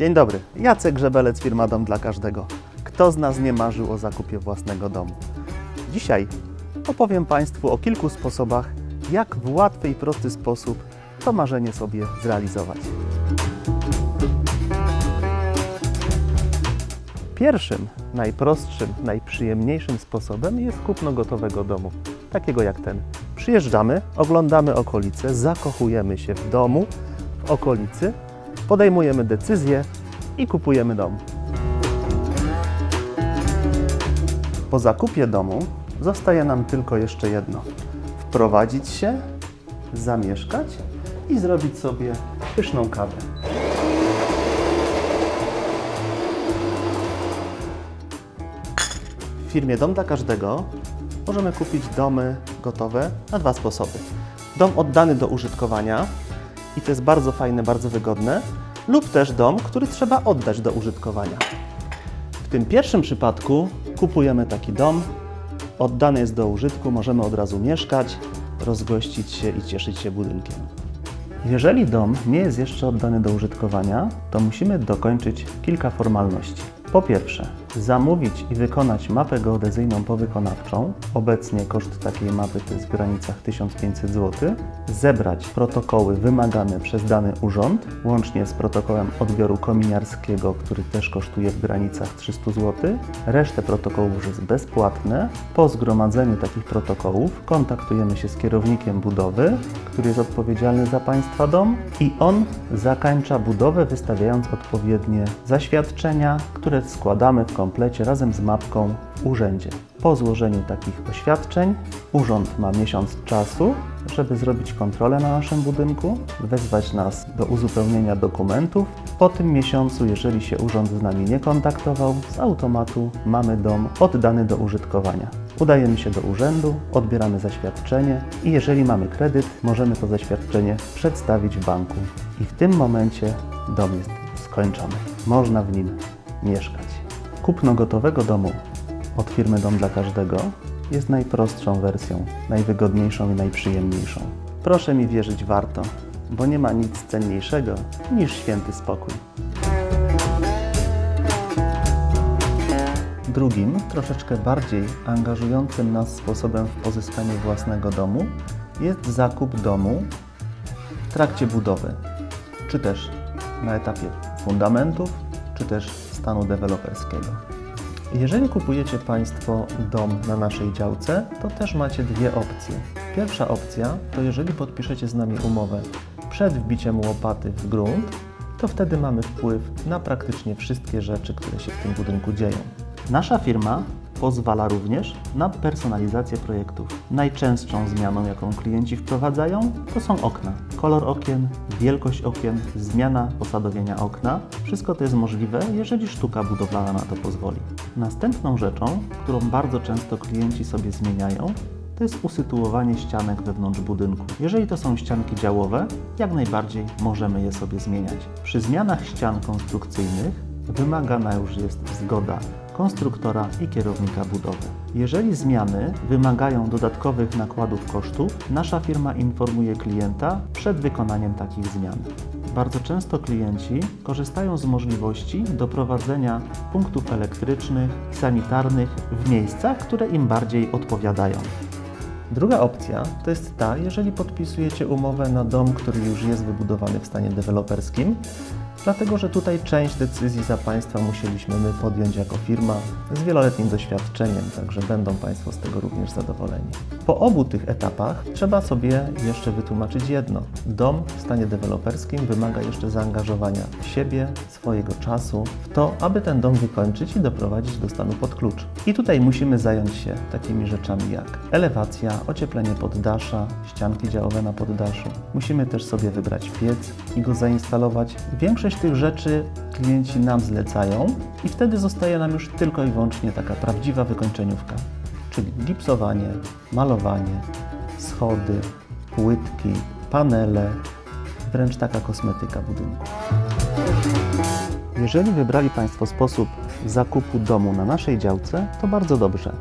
Dzień dobry, Jacek Grzebelec, firma Dom dla Każdego. Kto z nas nie marzył o zakupie własnego domu? Dzisiaj opowiem Państwu o kilku sposobach, jak w łatwy i prosty sposób to marzenie sobie zrealizować. Pierwszym, najprostszym, najprzyjemniejszym sposobem jest kupno gotowego domu, takiego jak ten. Przyjeżdżamy, oglądamy okolice, zakochujemy się w domu, w okolicy, podejmujemy decyzję i kupujemy dom. Po zakupie domu zostaje nam tylko jeszcze jedno: wprowadzić się, zamieszkać i zrobić sobie pyszną kawę. W firmie Dom dla Każdego możemy kupić domy gotowe na dwa sposoby. Dom oddany do użytkowania i to jest bardzo fajne, bardzo wygodne, lub też dom, który trzeba oddać do użytkowania. W tym pierwszym przypadku kupujemy taki dom, oddany jest do użytku, możemy od razu mieszkać, rozgościć się i cieszyć się budynkiem. Jeżeli dom nie jest jeszcze oddany do użytkowania, to musimy dokończyć kilka formalności. Po pierwsze, zamówić i wykonać mapę geodezyjną powykonawczą. Obecnie koszt takiej mapy to jest w granicach 1500 zł. Zebrać protokoły wymagane przez dany urząd, łącznie z protokołem odbioru kominiarskiego, który też kosztuje w granicach 300 zł. Resztę protokołów jest bezpłatne. Po zgromadzeniu takich protokołów kontaktujemy się z kierownikiem budowy, który jest odpowiedzialny za Państwa dom i on zakańcza budowę, wystawiając odpowiednie zaświadczenia, które składamy w komplecie razem z mapką w urzędzie. Po złożeniu takich oświadczeń urząd ma miesiąc czasu, żeby zrobić kontrolę na naszym budynku, wezwać nas do uzupełnienia dokumentów. Po tym miesiącu, jeżeli się urząd z nami nie kontaktował, z automatu mamy dom oddany do użytkowania. Udajemy się do urzędu, odbieramy zaświadczenie i jeżeli mamy kredyt, możemy to zaświadczenie przedstawić w banku. I w tym momencie dom jest skończony. Można w nim mieszkać. Kupno gotowego domu od firmy Dom dla Każdego jest najprostszą wersją, najwygodniejszą i najprzyjemniejszą. Proszę mi wierzyć, warto, bo nie ma nic cenniejszego niż święty spokój. Drugim, troszeczkę bardziej angażującym nas sposobem w pozyskaniu własnego domu jest zakup domu w trakcie budowy, czy też na etapie fundamentów, czy też stanu deweloperskiego. Jeżeli kupujecie Państwo dom na naszej działce, to też macie dwie opcje. Pierwsza opcja to jeżeli podpiszecie z nami umowę przed wbiciem łopaty w grunt, to wtedy mamy wpływ na praktycznie wszystkie rzeczy, które się w tym budynku dzieją. Nasza firma pozwala również na personalizację projektów. Najczęstszą zmianą, jaką klienci wprowadzają, to są okna. Kolor okien, wielkość okien, zmiana posadowienia okna. Wszystko to jest możliwe, jeżeli sztuka budowlana na to pozwoli. Następną rzeczą, którą bardzo często klienci sobie zmieniają, to jest usytuowanie ścianek wewnątrz budynku. Jeżeli to są ścianki działowe, jak najbardziej możemy je sobie zmieniać. Przy zmianach ścian konstrukcyjnych wymagana już jest zgoda konstruktora i kierownika budowy. Jeżeli zmiany wymagają dodatkowych nakładów kosztów, nasza firma informuje klienta przed wykonaniem takich zmian. Bardzo często klienci korzystają z możliwości doprowadzenia punktów elektrycznych i sanitarnych w miejscach, które im bardziej odpowiadają. Druga opcja to jest ta, jeżeli podpisujecie umowę na dom, który już jest wybudowany w stanie deweloperskim, dlatego że tutaj część decyzji za Państwa musieliśmy my podjąć jako firma z wieloletnim doświadczeniem, także będą Państwo z tego również zadowoleni. Po obu tych etapach trzeba sobie jeszcze wytłumaczyć jedno. Dom w stanie deweloperskim wymaga jeszcze zaangażowania siebie, swojego czasu w to, aby ten dom wykończyć i doprowadzić do stanu pod klucz. I tutaj musimy zająć się takimi rzeczami jak elewacja, ocieplenie poddasza, ścianki działowe na poddaszu. Musimy też sobie wybrać piec i go zainstalować. Większość tych rzeczy klienci nam zlecają i wtedy zostaje nam już tylko i wyłącznie taka prawdziwa wykończeniówka, czyli gipsowanie, malowanie, schody, płytki, panele, wręcz taka kosmetyka budynku. Jeżeli wybrali Państwo sposób zakupu domu na naszej działce, to bardzo dobrze,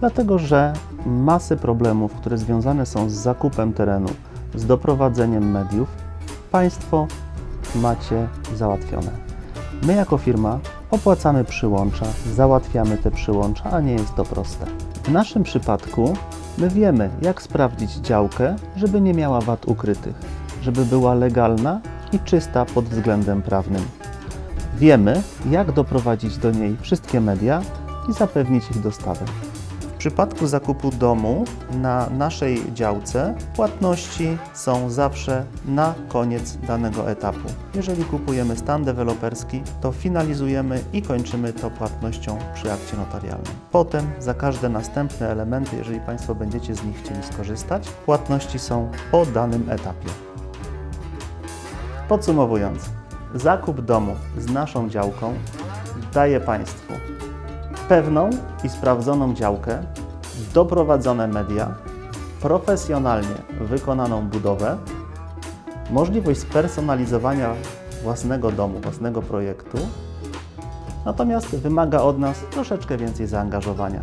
dlatego że masy problemów, które związane są z zakupem terenu, z doprowadzeniem mediów, Państwo macie załatwione. My jako firma opłacamy przyłącza, załatwiamy te przyłącza, a nie jest to proste. W naszym przypadku my wiemy, jak sprawdzić działkę, żeby nie miała wad ukrytych, żeby była legalna i czysta pod względem prawnym. Wiemy, jak doprowadzić do niej wszystkie media i zapewnić ich dostawę. Przypadku zakupu domu na naszej działce płatności są zawsze na koniec danego etapu. Jeżeli kupujemy stan deweloperski, to finalizujemy i kończymy to płatnością przy akcie notarialnym. Potem za każde następne elementy, jeżeli Państwo będziecie z nich chcieli skorzystać, płatności są po danym etapie. Podsumowując, zakup domu z naszą działką daje Państwu pewną i sprawdzoną działkę, doprowadzone media, profesjonalnie wykonaną budowę, możliwość spersonalizowania własnego domu, własnego projektu, natomiast wymaga od nas troszeczkę więcej zaangażowania.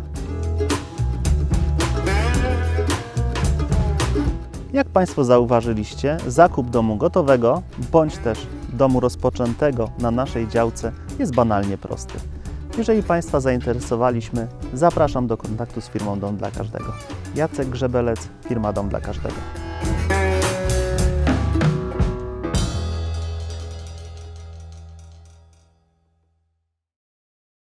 Jak Państwo zauważyliście, zakup domu gotowego bądź też domu rozpoczętego na naszej działce jest banalnie prosty. Jeżeli Państwa zainteresowaliśmy, zapraszam do kontaktu z firmą Dom dla Każdego. Jacek Grzebelec, firma Dom dla Każdego.